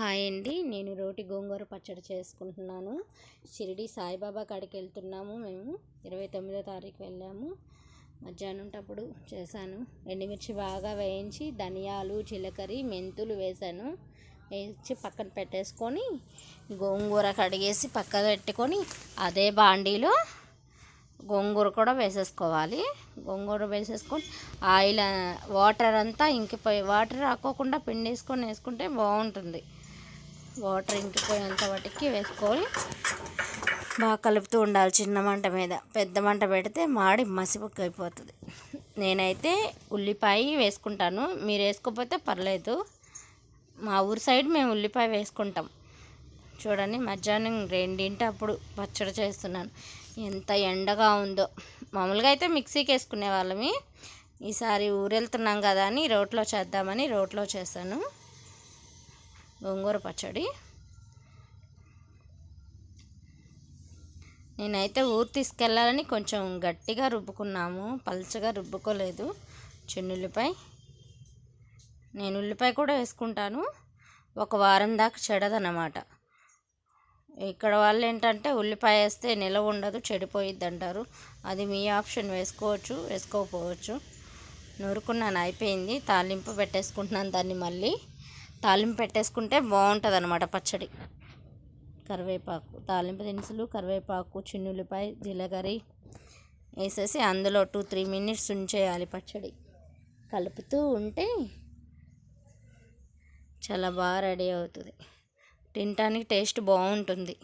Hi అండి. నేను రోటి గోంగూర పచ్చడి చేసుకుంటున్నాను. షిరిడి సాయిబాబా కాడికి వెళ్తున్నాము మేము. ఇరవై తొమ్మిదో తారీఖు వెళ్ళాము. మధ్యాహ్నం టప్పుడు చేశాను. ఎండుమిర్చి బాగా వేయించి ధనియాలు జీలకర్ర మెంతులు వేసాను వేసి పక్కన పెట్టేసుకొని గోంగూర కడిగేసి పక్కన పెట్టుకొని అదే బాండీలో గోంగూర కూడా వేసేసుకోవాలి. గోంగూర వేసేసుకొని ఆయిల్ వాటర్ అంతా ఇంకిపోయి వాటర్ రాకోకుండా పిండి వేసుకొని వేసుకుంటే బాగుంటుంది. వాటర్ ఇంకిపోయేంత వాటికి వేసుకొని బాగా కలుపుతూ ఉండాలి చిన్న మంట మీద. పెద్ద మంట పెడితే మాడి మసిబుక్ అయిపోతుంది. నేనైతే ఉల్లిపాయ వేసుకుంటాను. మీరు వేసుకోకపోతే పర్లేదు. మా ఊరి సైడ్ మేము ఉల్లిపాయ వేసుకుంటాం. చూడండి మధ్యాహ్నం రెండింటి అప్పుడు పచ్చడి చేస్తున్నాను. ఎంత ఎండగా ఉందో. మామూలుగా అయితే మిక్సీకి వేసుకునే వాళ్ళమి. ఈసారి ఊరెళ్తున్నాం కదా అని రోట్లో చేద్దామని రోట్లో చేశాను. గోంగూర పచ్చడి. నేనైతే ఊరు తీసుకెళ్ళాలని కొంచెం గట్టిగా రుబ్బుకున్నాము పల్చగా రుబ్బుకోలేదు. చిన్నుల్లిపాయ. నేను ఉల్లిపాయ కూడా వేసుకుంటాను. ఒక వారం దాకా చెడదన్నమాట ఇక్కడ వాళ్ళు ఏంటంటే ఉల్లిపాయ వేస్తే నిలవ ఉండదు చెడిపోయిద్ది అంటారు. అది మీ ఆప్షన్ వేసుకోవచ్చు వేసుకోకపోవచ్చు. నూరుకున్నాను అయిపోయింది. తాలింపు పెట్టేసుకుంటున్నాను దాన్ని మళ్ళీ. తాలింపు పెట్టేసుకుంటే బాగుంటుంది అనమాట పచ్చడి. కరివేపాకు తాలింపు దినుసులు కరివేపాకు చిన్నుల్లిపాయ జీలకర్ర వేసేసి అందులో టూ త్రీ మినిట్స్ ఉంచేయాలి పచ్చడి. కలుపుతూ ఉంటే చాలా బాగా రెడీ అవుతుంది. తినటానికి టేస్ట్ బాగుంటుంది.